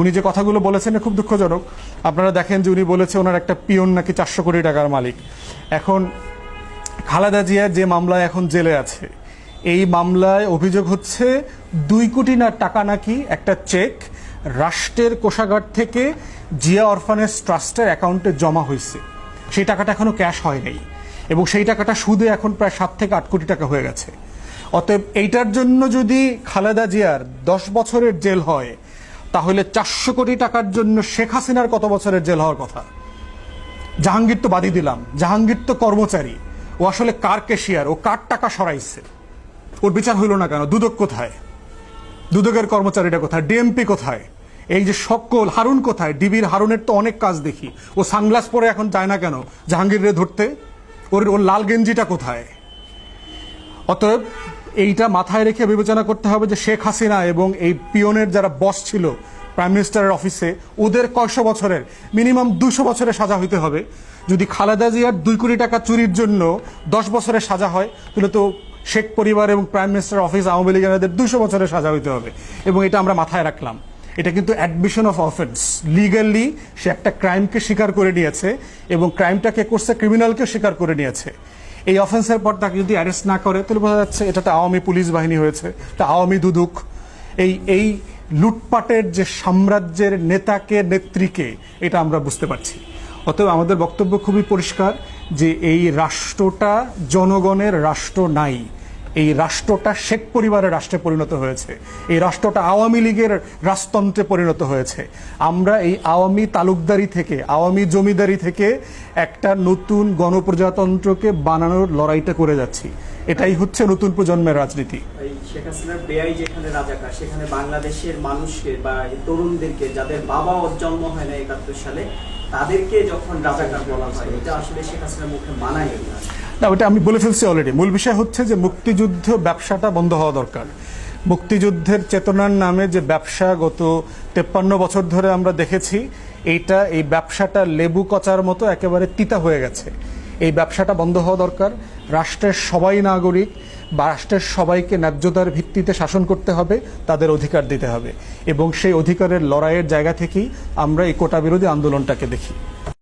উনি যে কথাগুলো বলেছেন খুব দুঃখজনক। আপনারা দেখেন যে উনি বলেছে ওনার একটা পিয়ন নাকি চারশো কোটি টাকার মালিক। এখন খালেদা জিয়া যে মামলায় এখন জেলে আছে, এই মামলায় অভিযোগ হচ্ছে দুই কোটি না টাকা নাকি একটা চেক রাষ্ট্রের কোষাগার থেকে জিয়া অরফানেজ ট্রাস্টের অ্যাকাউন্টে জমা হয়েছে। সেই টাকাটা এখনও ক্যাশ হয় নাই এবং সেই টাকাটা সুদে এখন প্রায় সাত থেকে আট কোটি টাকা হয়ে গেছে। অতএব এইটার জন্য যদি খালেদা জিয়ার দশ বছরের জেল হয় তাহলে চারশো কোটি টাকার জন্য শেখ হাসিনার কত বছরের জেল হওয়ার কথা? জাহাঙ্গীর তো বাদি দিলাম। জাহাঙ্গীর তো কর্মচারী। ও আসলে কার কেশিয়ার ও কার টাকা সরাইছে? ওর বিচার হইল না কেন? দুদক কোথায়? দুদকের কর্মচারীটা কোথায়? ডিএমপি কোথায়? এই যে সকল হারুন কোথায়? ডিবির হারুনের তো অনেক কাজ দেখি। ও সানগ্লাস পরে এখন যায় না কেন? জাহাঙ্গীরে ধরতে? ওর ওর লাল গেঞ্জিটা কোথায়? অতএব এইটা মাথায় রেখে বিবেচনা করতে হবে যে শেখ হাসিনা এবং এই পিয়নের যারা বস ছিল প্রাইম মিনিস্টারের অফিসে ওদের কয়শো বছরের মিনিমাম দুশো বছরের সাজা হইতে হবে। যদি খালেদা জিয়ার দুই কোটি টাকা চুরির জন্য দশ বছরের সাজা হয়, তাহলে তো শেখ পরিবার এবং প্রাইম মিনিস্টার অফিস আওয়ামী লীগের এদের দুশো বছরের সাজা হইতে হবে। এবং এটা আমরা মাথায় রাখলাম। এটা কিন্তু অ্যাডমিশন অফ অফেন্স লিগালি সে একটা ক্রাইমকে স্বীকার করে নিয়েছে এবং ক্রাইমটাকে করছে ক্রিমিনালকে স্বীকার করে নিয়েছে। এই অফেন্সের পর তাকে যদি অ্যারেস্ট না করে, তাহলে বোঝা যাচ্ছে এটা তো আওয়ামী পুলিশ বাহিনী হয়েছে, এটা আওয়ামী দুদুক। এই এই লুটপাটের যে সাম্রাজ্যের নেতাকে, নেত্রীকে, এটা আমরা বুঝতে পারছি। অতএব আমাদের বক্তব্য খুবই পরিষ্কার যে এই রাষ্ট্রটা জনগণের রাষ্ট্র নাই। এই রাষ্ট্রটা শেখ পরিবারের রাষ্ট্রে পরিণত হয়েছে। এই রাষ্ট্রটা আওয়ামী লীগের রাজতন্ত্রে পরিণত হয়েছে। আমরা এই আওয়ামী তালুকদারি থেকে, আওয়ামী জমিদারি থেকে একটা নতুন গণপ্রজাতন্ত্রকে বানানোর লড়াইটা করে যাচ্ছি। এটাই হচ্ছে নতুন প্রজন্মের রাজনীতি। এই শেখ হাসিনার বেআই যেখানে রাজাকার সেখানে বাংলাদেশের মানুষকে বা তরুণদেরকে যাদের বাবা জন্ম হয় না একাত্তর সালে তাদেরকে যখন রাজাকার বলা হয় এটা আসলে শেখ হাসিনার মুখে মানায় না। না ওটা আমি বলে ফেলছি অলরেডি মূল বিষয় হচ্ছে যে মুক্তিযুদ্ধ ব্যবসাটা বন্ধ হওয়া দরকার। মুক্তিযুদ্ধের চেতনার নামে যে ব্যবসা গত তেপ্পান্ন বছর ধরে আমরা দেখেছি এইটা এই ব্যবসাটা লেবু কচার মতো একেবারে তিতা হয়ে গেছে। এই ব্যবসাটা বন্ধ হওয়া দরকার। রাষ্ট্রের সবাই নাগরিক বা রাষ্ট্রের সবাইকে ন্যায্যতার ভিত্তিতে শাসন করতে হবে, তাদের অধিকার দিতে হবে। এবং সেই অধিকারের লড়াইয়ের জায়গা থেকেই আমরা এই কোটা বিরোধী আন্দোলনটাকে দেখি।